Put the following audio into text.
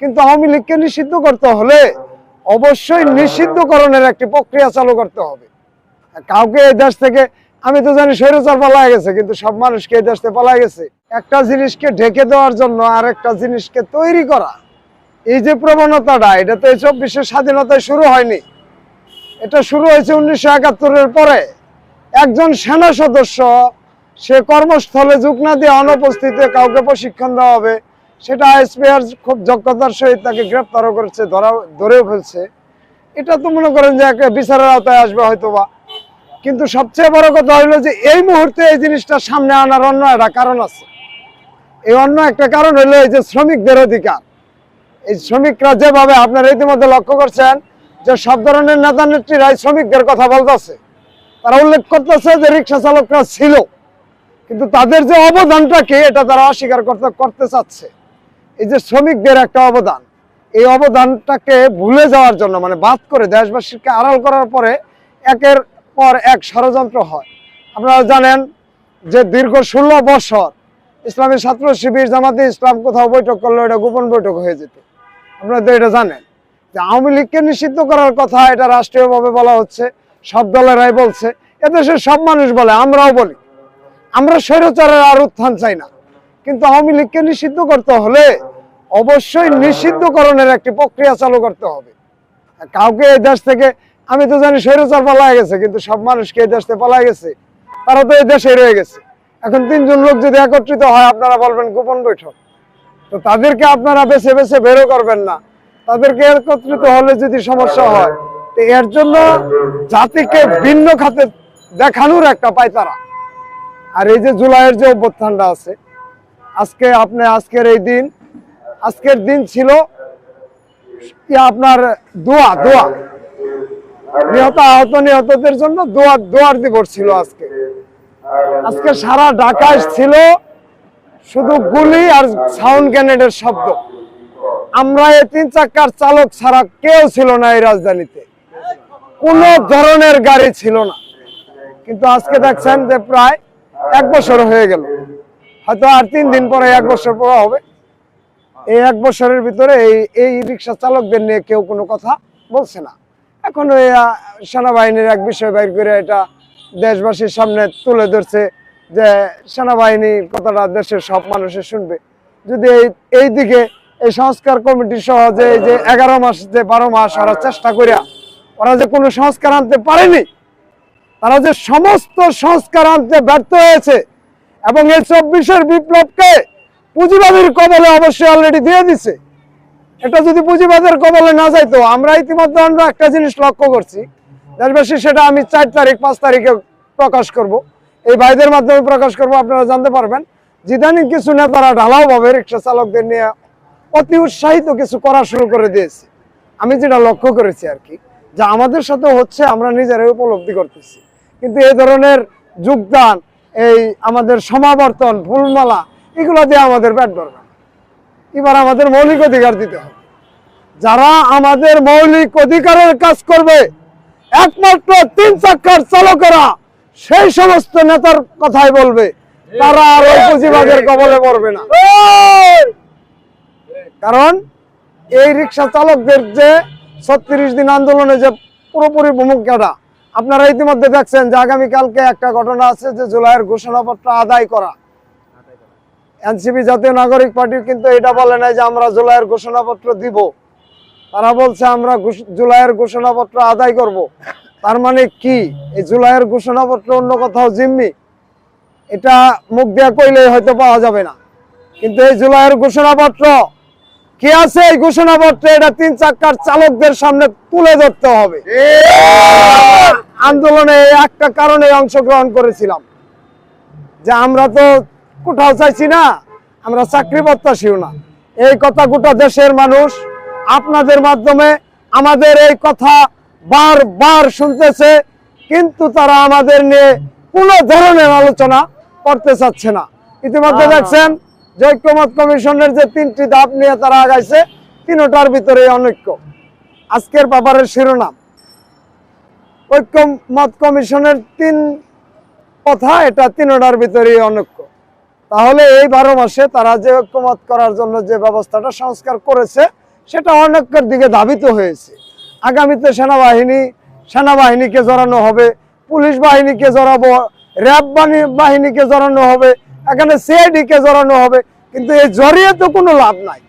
কিন্তু আওয়ামী লীগকে নিষিদ্ধ করতে হলে অবশ্যই নিষিদ্ধকরণের একটি প্রক্রিয়া চালু করতে হবে। কাউকে এই দেশ থেকে, আমি তো জানি স্বৈরাচার পালা গেছে, কিন্তু সব মানুষকে এই দেশ থেকে পালা গেছে। একটা জিনিসকে ঢেকে দেওয়ার জন্য আর একটা জিনিসকে তৈরি করা। এই যে প্রবণতাটা, এটা তো এই চব্বিশের স্বাধীনতায় শুরু হয়নি। এটা শুরু হয়েছে উনিশশো একাত্তরের পরে। একজন সেনা সদস্য, সে কর্মস্থলে যোগ না দিয়ে অনুপস্থিতিতে কাউকে প্রশিক্ষণ দেওয়া হবে। সেটা আইএসপিআর খুব যোগ্যতার সহিত তাকে গ্রেপ্তারও করেছে ধরা ধরেও ফেলছে। এটা তো মনে করেন যে একটা বিচারের আওতায় আসবে হয়তো বা কিন্তু সবচেয়ে বড় কথা হলো যে এই মুহূর্তে এই জিনিসটা সামনে আনার অন্য একটা কারণ আছে। এই অন্য একটা কারণ হলো এই যে শ্রমিকদের অধিকার। এই শ্রমিকরা যেভাবে আপনারা ইতিমধ্যে লক্ষ্য করছেন যে সব ধরনের নেতা নেত্রীরা এই শ্রমিকদের কথা বলতেছে। তারা উল্লেখ করতেছে যে রিক্সা চালকরা ছিল, কিন্তু তাদের যে অবদানটা কি, এটা তারা অস্বীকার করতে করতে চাচ্ছে। এই যে শ্রমিকদের একটা অবদান, এই অবদানটাকে ভুলে যাওয়ার জন্য মানে বাদ করে দেশবাসীকে আড়াল করার পরে একের পর এক ষড়যন্ত্র হয়। আপনারা জানেন যে দীর্ঘ ষোলো বছর ইসলামী ছাত্র শিবির জামাতে ইসলাম কোথাও বৈঠক করল, এটা গোপন বৈঠক হয়ে যেত। আপনারা তো এটা জানেন যে আওয়ামী লীগকে নিষিদ্ধ করার কথা এটা রাষ্ট্রীয়ভাবে বলা হচ্ছে, সব দলেরাই বলছে, এদেশের সব মানুষ বলে, আমরাও বলি। আমরা স্বৈরাচারের আর উত্থান চাই না। কিন্তু আওয়ামী লীগকে নিষিদ্ধ করতে হলে অবশ্যই নিষিদ্ধকরণের একটি প্রক্রিয়া চালু করতে হবে। কাউকে এই দেশ থেকে, আমি তো জানি স্বৈরাচার পালায় গেছে, কিন্তু সব মানুষকে এই দেশ থেকে পালায় গেছে। তারা তো এই দেশে রয়ে গেছে। এখন তিনজন লোক যদি একত্রিত হয়, আপনারা বলবেন গোপন বৈঠক। তো তাদেরকে আপনারা বেছে বেছে বেরো করবেন না। তাদেরকে একত্রিত হলে যদি সমস্যা হয়, তো এর জন্য জাতিকে ভিন্ন খাতে দেখানোর একটা পায়তারা। আর এই যে জুলাইয়ের যে অভ্যুত্থানটা আছে আজকে আপনি আজকের এই দিন, আজকের দিন ছিল আপনার দোয়া দোয়া। নিহত, আহত, নিহতদের জন্য দোয়া, দোয়ার দিবস ছিল আজকে। আজকে সারা ঢাকায় ছিল শুধু গুলি আর সাউন্ড গ্রেনেডের শব্দ। আমরা এই তিন চাকার চালক ছাড়া কেউ ছিল না এই রাজধানীতে। কোন ধরনের গাড়ি ছিল না। কিন্তু আজকে দেখছেন যে প্রায় এক বছর হয়ে গেল। হয়তো আর তিন দিন পরে এক বছর পরে হবে। এই এক বছরের ভিতরে এই এই রিক্সা চালকদের নিয়ে কেউ কোনো কথা বলছে না। এখন ওই সেনাবাহিনীর এক বিষয় বাইর করে এটা দেশবাসীর সামনে তুলে ধরছে যে সেনাবাহিনী কথাটা দেশের সব মানুষের শুনবে। যদি এই এই দিকে এই সংস্কার কমিটি সহ যে, এই যে এগারো মাস, যে বারো মাস ওরা চেষ্টা করিয়া, ওরা যে কোনো সংস্কার আনতে পারেনি, তারা যে সমস্ত সংস্কার আনতে ব্যর্থ হয়েছে এবং এই চব্বিশের বিপ্লবকে পুঁজিবাদীর কবলে অবশ্যই অলরেডি দিয়ে দিছে। এটা যদি পুঁজিবাদের কবলে না যাইতো আমরা ইতিমধ্যে আমরা একটা জিনিস লক্ষ্য করছি। দেশবাসী সেটা আমি চার তারিখ, পাঁচ তারিখে প্রকাশ করব। এই ভাইদের মাধ্যমে প্রকাশ করব, আপনারা জানতে পারবেন। জিদানিং কিছু নেতারা ঢালাও ভাবে রিক্সা চালকদের নিয়ে অতি উৎসাহিত কিছু করা শুরু করে দিয়েছে। আমি যেটা লক্ষ্য করেছি আর কি, যে আমাদের সাথে হচ্ছে, আমরা নিজেরাই উপলব্ধি করতেছি। কিন্তু এই ধরনের যোগদান এই আমাদের সমাবর্তন, ফুলমালা, এগুলো দিয়ে আমাদের ভরবে। না। এবার আমাদের মৌলিক অধিকার দিতে হবে। যারা আমাদের মৌলিক অধিকারের কাজ করবে, একমাত্র তিন চাক্কার চালকেরা সেই সমস্ত নেতার কথাই বলবে। তারা আর ওই পুঁজিবাদের কবলে পড়বে না। কারণ এই রিক্সা চালকদের যে ছত্রিশ দিন আন্দোলনে যে পুরোপুরি ভূমিকাটা আপনারা ইতিমধ্যে দেখছেন যে আগামীকালকে একটা ঘটনা আছে যে জুলাইয়ের ঘোষণাপত্র আদায় করা। এনসিপি জাতীয় নাগরিক পার্টি কিন্তু এটা বলে নাই যে আমরা জুলাইয়ের ঘোষণাপত্র দিব। তারা বলছে আমরা জুলাইয়ের ঘোষণাপত্র আদায় করব। তার মানে কি? এই জুলাইয়ের ঘোষণাপত্র অন্য কোথাও জিম্মি? এটা মুখ দিয়ে কইলে হয়তো পাওয়া যাবে না। কিন্তু এই জুলাইয়ের ঘোষণাপত্র কি আছে? এই ঘোষণাপত্রে এটা তিন চাক্কার চালকদের সামনে তুলে ধরতে হবে। আন্দোলনে একটা কারণে অংশগ্রহণ করেছিলাম। যে আমরা তো কোথাও চাইছি না আমরা চাকরি প্রত্যাশীও না। এই কথা গোটা দেশের মানুষ আপনাদের মাধ্যমে আমাদের এই কথা বারবার শুনতেছে কিন্তু তারা আমাদের নিয়ে কোনো ধরনের আলোচনা করতে চাচ্ছে না। ইতিমধ্যে দেখছেন যে ঐক্যমত কমিশনের যে তিনটি ধাপ নিয়ে তারা আগাইছে, তিনটার ভিতরে অনৈক্য। আজকের ব্যাপারের শিরোনাম। ঐক্যমত কমিশনের তিন কথা, এটা তিনটার ভিতরে অনৈক্য। তাহলে এই বারো মাসে তারা যে ঐক্যমত করার জন্য যে ব্যবস্থাটা সংস্কার করেছে, সেটা অনেকের দিকে ধাবিত হয়েছে। আগামীতে সেনাবাহিনী, সেনাবাহিনীকে জড়ানো হবে, পুলিশ বাহিনীকে জড়াবো, র্যাব বাহিনী- বাহিনীকে জড়ানো হবে এখানে সিআইডি কে জড়ানো হবে কিন্তু এই জড়িয়ে তো কোনো লাভ নাই।